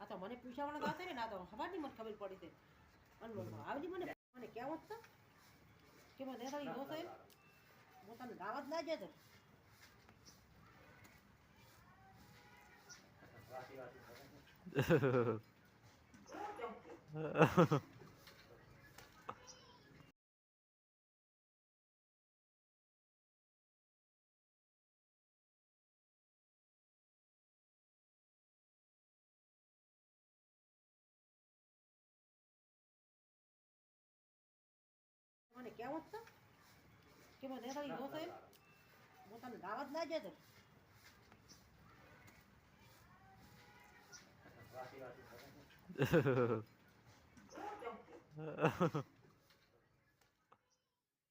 આ તો મને પૂછાવાના તો હતા ને ના તો હવાની મને ખબર પડી અને મને મને કહેવત તો કે મને એમ હું તને દાવત ના જતો રાતી મને કહેવત તો કે મને દેખાડી દોસ્ત એમ? હું તને દાવત ના જાય રાતી